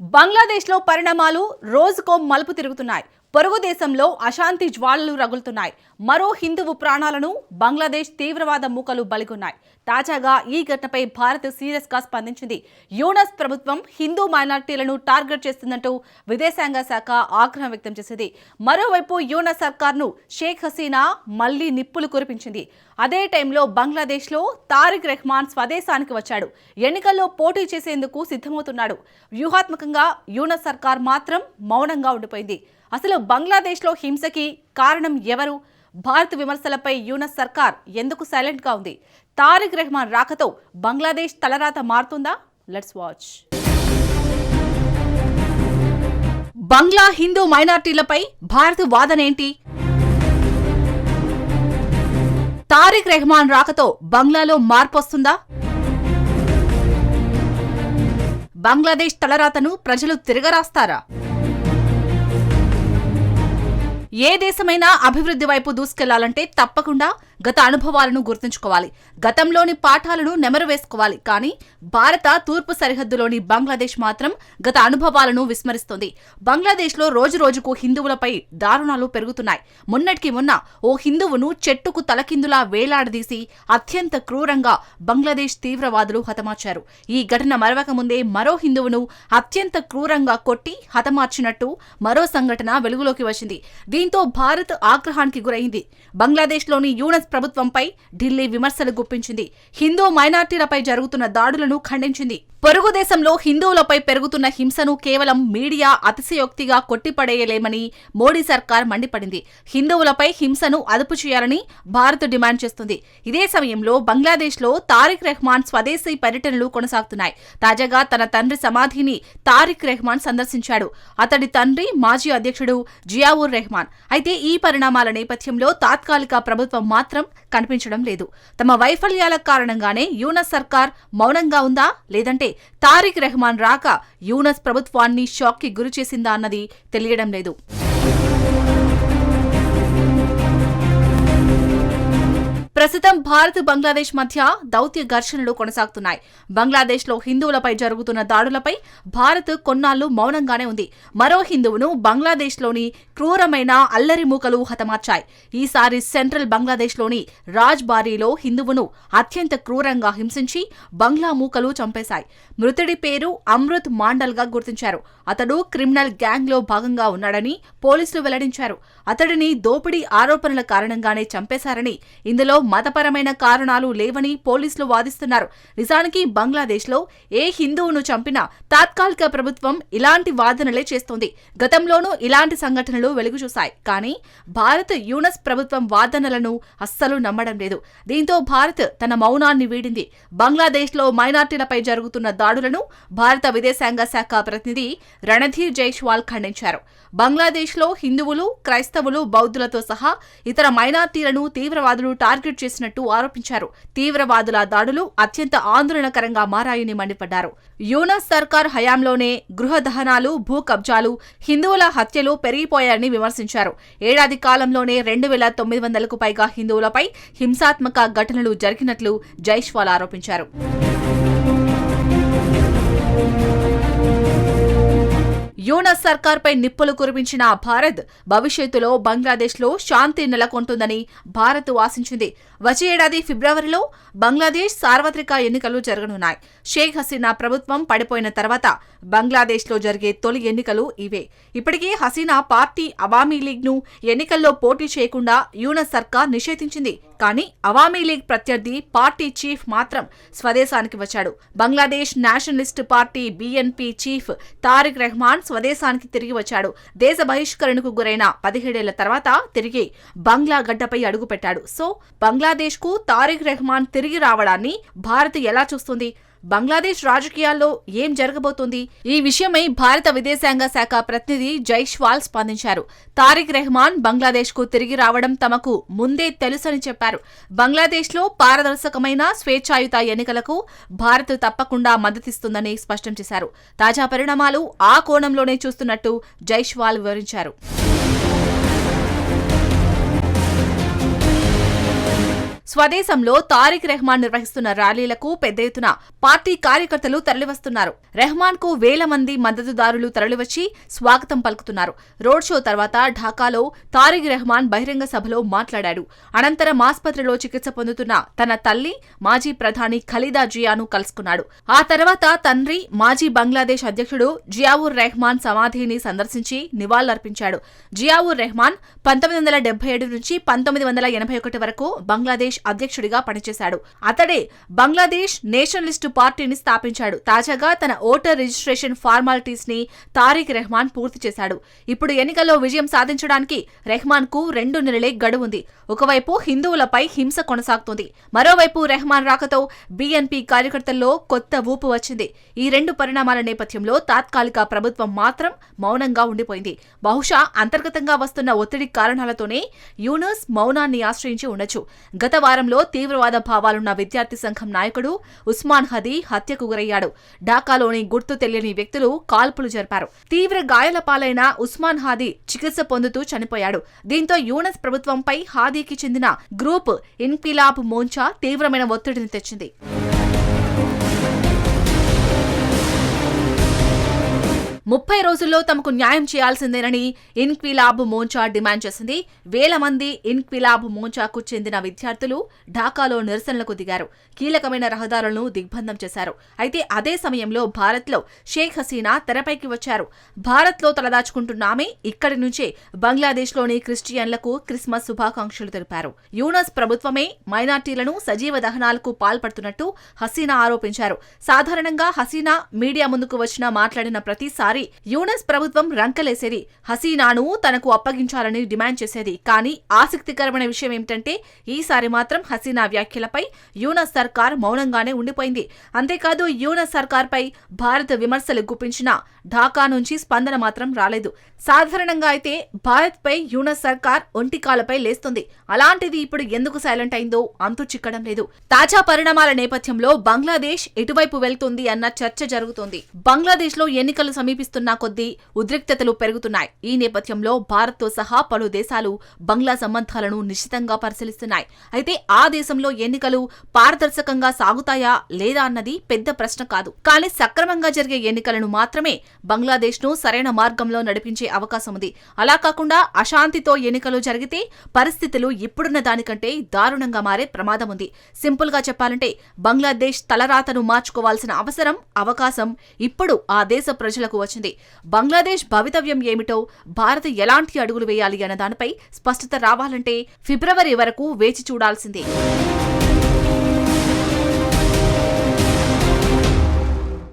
బంగ్లాదేశ్లో పరిణామాలు రోజుకో మలుపు తిరుగుతున్నాయి. పొరుగు దేశంలో అశాంతి జ్వాలలు రగులుతున్నాయి. మరో హిందువు ప్రాణాలను బంగ్లాదేశ్ తీవ్రవాద మూకలు బలిగొన్నాయి. తాజాగా ఈ ఘటనపై భారత్ సీరియస్గా స్పందించింది. యూనస్ ప్రభుత్వం హిందూ మైనార్టీలను టార్గెట్ చేస్తుందంటూ విదేశాంగ శాఖ ఆగ్రహం వ్యక్తం చేసింది. మరోవైపు యూనస్ సర్కార్ను షేక్ హసీనా మళ్ళీ నిప్పులు కురిపించింది. అదే టైంలో బంగ్లాదేశ్లో తారిక్ రెహమాన్ స్వదేశానికి వచ్చాడు. ఎన్నికల్లో పోటీ చేసేందుకు సిద్ధమవుతున్నాడు. వ్యూహాత్మకంగా యూనస్ సర్కార్ మాత్రం మౌనంగా ఉండిపోయింది. అసలు బంగ్లాదేశ్లో హింసకి కారణం ఎవరు? భారత్ విమర్శలపై యూనస్ సర్కార్ ఎందుకు సైలెంట్గా ఉంది? తారిక్ రెహమాన్ రాకతో బంగ్లాదేశ్ తలరాత మారుతుందా? Let's watch. బంగ్లా హిందూ మైనార్టీలపై భారత్ వాదనేంటి? తారిక్ రెహమాన్ రాకతో బంగ్లాలో మార్పు వస్తుందా? బంగ్లాదేశ్ తలరాతను ప్రజలు తిరగరాస్తారా? ఏ దేశమైనా అభివృద్ధి వైపు దూసుకెళ్ళాలంటే తప్పకుండా గత అనుభవాలను గుర్తుంచుకోవాలి. గతంలోని పాఠాలను నెమరు వేసుకోవాలి కానీ భారత తూర్పు సరిహద్దులోని బంగ్లాదేశ్ మాత్రం గత అనుభవాలను విస్మరిస్తోంది. బంగ్లాదేశ్లో రోజు రోజుకు హిందువులపై దారుణాలు పెరుగుతున్నాయి. మొన్నటికి మొన్న ఓ హిందువును చెట్టుకు తలకిందులా వేలాడదీసి అత్యంత క్రూరంగా బంగ్లాదేశ్ తీవ్రవాదులు హతమార్చారు. ఈ ఘటన మరవక ముందే మరో హిందువును అత్యంత క్రూరంగా కొట్టి హతమార్చినట్టు మరో సంఘటన వెలుగులోకి వచ్చింది. దీంతో భారత్ ఆగ్రహానికి గురైంది. బంగ్లాదేశ్లోని యూనస్ ప్రభుత్వంపై ఢిల్లీ విమర్శలు గుప్పించింది. హిందూ మైనార్టీలపై జరుగుతున్న దాడులను ఖండించింది. పొరుగు దేశంలో హిందువులపై పెరుగుతున్న హింసను కేవలం మీడియా అతిశయోక్తిగా కొట్టిపడేయలేమని మోడీ సర్కార్ మండిపడింది. హిందువులపై హింసను అదుపు చేయాలని భారత్ డిమాండ్ చేస్తుంది. ఇదే సమయంలో బంగ్లాదేశ్లో తారిక్ రెహ్మాన్ స్వదేశీ పర్యటనలు కొనసాగుతున్నాయి. తాజాగా తన తండ్రి సమాధిని తారిక్ రెహ్మాన్ సందర్శించాడు. అతడి తండ్రి మాజీ అధ్యక్షుడు జియావుర్ రెహ్మాన్. అయితే ఈ పరిణామాల నేపథ్యంలో తాత్కాలిక ప్రభుత్వం మాత్రం కనిపించడం లేదు. తమ వైఫల్యాల కారణంగానే యూనస్ సర్కార్ మౌనంగా ఉందా? లేదంటే తారిక్ రెహమాన్ రాక యూనస్ ప్రభుత్వాన్ని షాక్కి గురి చేసిందా అన్నది తెలియడం లేదు. ప్రస్తుతం భారత్ బంగ్లాదేశ్ మధ్య దౌత్య ఘర్షణలు కొనసాగుతున్నాయి. బంగ్లాదేశ్లో హిందువులపై జరుగుతున్న దాడులపై భారత్ కొన్నాళ్ళు మౌనంగానే ఉంది. మరో హిందువును బంగ్లాదేశ్లోని క్రూరమైన అల్లరి మూకలు హతమార్చాయి. ఈసారి సెంట్రల్ బంగ్లాదేశ్లోని రాజ్బారీలో హిందువును అత్యంత క్రూరంగా హింసించి బంగ్లా మూకలు చంపేశాయి. మృతుడి పేరు అమృత్ మాండల్గా గుర్తించారు. అతడు క్రిమినల్ గ్యాంగ్లో భాగంగా ఉన్నాడని పోలీసులు వెల్లడించారు. అతడిని దోపిడీ ఆరోపణల కారణంగానే చంపేశారని ఇందులో మతపరమైన కారణాలు లేవని పోలీసులు వాదిస్తున్నారు. నిజానికి బంగ్లాదేశ్లో ఏ హిందువును చంపినా తాత్కాలిక ప్రభుత్వం ఇలాంటి వాదనలే చేస్తోంది. గతంలోనూ ఇలాంటి సంఘటనలు వెలుగు చూశాయి. కానీ భారత్ యూనస్ ప్రభుత్వం వాదనలను అస్సలు నమ్మడం లేదు. దీంతో భారత్ తన మౌనాన్ని వీడింది. బంగ్లాదేశ్లో మైనార్టీలపై జరుగుతున్న దాడులను భారత విదేశాంగ శాఖ ప్రతినిధి రణధీర్ జైష్వాల్ ఖండించారు. బంగ్లాదేశ్లో హిందువులు క్రైస్తవులు బౌద్ధులతో సహా ఇతర మైనార్టీలను తీవ్రవాదులు టార్గెట్ చేసినట్టు ఆరోపించారు. తీవ్రవాదుల దాడులు అత్యంత ఆందోళనకరంగా మారాయని మండిపడ్డారు. యూనస్ సర్కార్ హయాంలోనే గృహ దహనాలు భూ కబ్జాలు హిందువుల హత్యలు పెరిగిపోయాయని విమర్శించారు. ఏడాది కాలంలోనే రెండు వేల తొమ్మిది వందలకు పైగా హిందువులపై హింసాత్మక ఘటనలు జరిగినట్లు జైష్వాల్ ఆరోపించారు. యూనస్ సర్కార్పై నిప్పులు కురిపించిన భారత్ భవిష్యత్తులో బంగ్లాదేశ్లో శాంతి నెలకొంటుందని భారత్ ఆశించింది. వచ్చే ఏడాది ఫిబ్రవరిలో బంగ్లాదేశ్ సార్వత్రిక ఎన్నికలు జరగనున్నాయి. షేక్ హసీనా ప్రభుత్వం పడిపోయిన తర్వాత బంగ్లాదేశ్లో జరిగే తొలి ఎన్నికలు ఇవే. ఇప్పటికే హసీనా పార్టీ అవామీ లీగ్ను ఎన్నికల్లో పోటీ చేయకుండా యూనస్ సర్కార్ నిషేధించింది. కానీ అవామీ లీగ్ ప్రత్యర్థి పార్టీ చీఫ్ మాత్రం స్వదేశానికి వచ్చాడు. Bangladesh nationalist party BNP chief Tarique Rahman స్వదేశానికి తిరిగి వచ్చాడు. దేశ బహిష్కరణకు గురైన పదిహేడేళ్ళ తర్వాత తిరిగి బంగ్లా గడ్డపై అడుగుపెట్టాడు. సో బంగ్లాదేశ్కు తారిక్ రెహమాన్ తిరిగి రావడాన్ని భారత్ ఎలా చూస్తుంది? బంగ్లాదేశ్ రాజకీయాల్లో ఏం జరగబోతోంది? ఈ విషయమై భారత విదేశాంగ శాఖ ప్రతినిధి జైష్వాల్ స్పందించారు. తారిక్ రెహమాన్ బంగ్లాదేశ్కు తిరిగి రావడం తమకు ముందే తెలుసని చెప్పారు. బంగ్లాదేశ్లో పారదర్శకమైన స్వేచ్ఛాయుత ఎన్నికలకు భారత్ తప్పకుండా మద్దతిస్తుందని స్పష్టం చేశారు. తాజా పరిణామాలు ఆ కోణంలోనే చూస్తున్నట్టు జైష్వాల్ వివరించారు. స్వదేశంలో తారిక్ రెహమాన్ నిర్వహిస్తున్న ర్యాలీలకు పెద్ద ఎత్తున పార్టీ కార్యకర్తలు తరలివస్తున్నారు. రెహమాన్కు వేల మంది మద్దతుదారులు తరలివచ్చి స్వాగతం పలుకుతున్నారు. రోడ్ షో తర్వాత ఢాకాలో తారిక్ రెహమాన్ బహిరంగ సభలో మాట్లాడాడు. అనంతరం ఆసుపత్రిలో చికిత్స పొందుతున్న తన తల్లి మాజీ ప్రధాని ఖలీదా జియాను కలుసుకున్నాడు. ఆ తర్వాత తండ్రి మాజీ బంగ్లాదేశ్ అధ్యక్షుడు జియావుర్ రెహమాన్ సమాధిని సందర్శించి నివాళులర్పించాడు. జియావుర్ రెహమాన్ పంతొమ్మిది వందల డెబ్బై ఏడు నుంచి పంతొమ్మిది వందల ఎనభై ఒకటి వరకు బంగ్లాదేశ్ అధ్యక్షుడిగా పనిచేశాడు. అతడే బంగ్లాదేశ్ నేషనలిస్టు పార్టీని స్థాపించాడు. తాజాగా తన ఓటర్ రిజిస్ట్రేషన్ ఫార్మాలిటీస్ని తారిక్ రెహమాన్ పూర్తి చేశాడు. ఇప్పుడు ఎన్నికల్లో విజయం సాధించడానికి రెహమాన్కు రెండు నెలలే గడువుంది. ఒకవైపు హిందువులపై హింస కొనసాగుతుంది. మరోవైపు రెహమాన్ రాకతో బీఎన్పీ కార్యకర్తల్లో కొత్త ఊపు వచ్చింది. ఈ రెండు పరిణామాల నేపథ్యంలో తాత్కాలిక ప్రభుత్వం మాత్రం మౌనంగా ఉండిపోయింది. బహుశా అంతర్గతంగా వస్తున్న ఒత్తిడి కారణాలతోనే యూనస్ మౌనాన్ని ఆశ్రయించి ఉండొచ్చు. గత వారంలో తీవ్రవాద భావాలున్న విద్యార్థి సంఘం నాయకుడు ఉస్మాన్ హదీ హత్యకు గురయ్యాడు. ఢాకాలోని గుర్తు తెలియని వ్యక్తులు కాల్పులు జరిపారు. తీవ్ర గాయాల పాలైన ఉస్మాన్ హాదీ చికిత్స పొందుతూ చనిపోయాడు. దీంతో యూనస్ ప్రభుత్వంపై హాదీకి చెందిన గ్రూప్ ఇన్కిలాబ్ మోంచా తీవ్రమైన ఒత్తిడిని తెచ్చింది. ముప్పై రోజుల్లో తమకు న్యాయం చేయాల్సిందేనని ఇన్క్విలాబ్ మోంచా డిమాండ్ చేసింది. వేల మంది ఇన్క్విలాబ్ మోంచాకు చెందిన విద్యార్థులు ఢాకాలో నిరసనలకు దిగారు. కీలకమైన రహదారులను దిగ్బంధం చేశారు. అయితే అదే సమయంలో భారత్లో షేక్ హసీనా తెరపైకి వచ్చారు. భారత్లో తలదాచుకుంటున్నామే ఇక్కడి నుంచే బంగ్లాదేశ్లోని క్రిస్టియన్లకు క్రిస్మస్ శుభాకాంక్షలు తెలిపారు. యూనస్ ప్రభుత్వమే మైనార్టీలను సజీవ దహనాలకు పాల్పడుతున్నట్టు హసీనా ఆరోపించారు. సాధారణంగా హసీనా మీడియా ముందుకు వచ్చినా మాట్లాడిన ప్రతిసారి యూనస్ ప్రభుత్వం రంకలేసేది. హసీనాను తనకు అప్పగించాలని డిమాండ్ చేసేది. కానీ ఆసక్తికరమైన విషయం ఏమిటంటే ఈసారి మాత్రం హసీనా వ్యాఖ్యలపై యూనస్ సర్కార్ మౌనంగానే ఉండిపోయింది. అంతేకాదు యూనస్ సర్కార్పై భారత్ విమర్శలు గుప్పించినా ఢాకా నుంచి స్పందన మాత్రం రాలేదు. సాధారణంగా అయితే భారత్పై యూనస్ సర్కార్ ఒంటికాలపై లేస్తుంది. అలాంటిది ఇప్పుడు ఎందుకు సైలెంట్ అయిందో అంతు చిక్కడం లేదు. తాజా పరిణామాల నేపథ్యంలో బంగ్లాదేశ్ ఎటువైపు వెళ్తుంది అన్న చర్చ జరుగుతోంది. బంగ్లాదేశ్లో ఎన్నికలు సమీపిస్తున్న కొద్దీ ఉద్రిక్తతలు పెరుగుతున్నాయి. ఈ నేపథ్యంలో భారత్తో సహా పలు దేశాలు బంగ్లా సంబంధాలను నిశ్చితంగా పరిశీలిస్తున్నాయి. అయితే ఆ దేశంలో ఎన్నికలు పారదర్శకంగా సాగుతాయా లేదా అన్నది పెద్ద ప్రశ్న కాదు. కానీ సక్రమంగా జరిగే ఎన్నికలను మాత్రమే బంగ్లాదేశ్ను సరైన మార్గంలో నడిపించే అవకాశం ఉంది. అలా కాకుండా అశాంతితో ఎన్నికలు జరిగితే పరిస్థితులు ఇప్పుడున్న దానికంటే దారుణంగా మారే ప్రమాదం ఉంది. సింపుల్గా చెప్పాలంటే బంగ్లాదేశ్ తలరాతను మార్చుకోవాల్సిన అవసరం అవకాశం ఇప్పుడు ఆ దేశ ప్రజలకు వచ్చింది. బంగ్లాదేశ్ భవితవ్యం ఏమిటో భారత్ ఎలాంటి అడుగులు వేయాలి అన్న దానిపై స్పష్టత రావాలంటే ఫిబ్రవరి వరకు వేచి చూడాల్సిందే.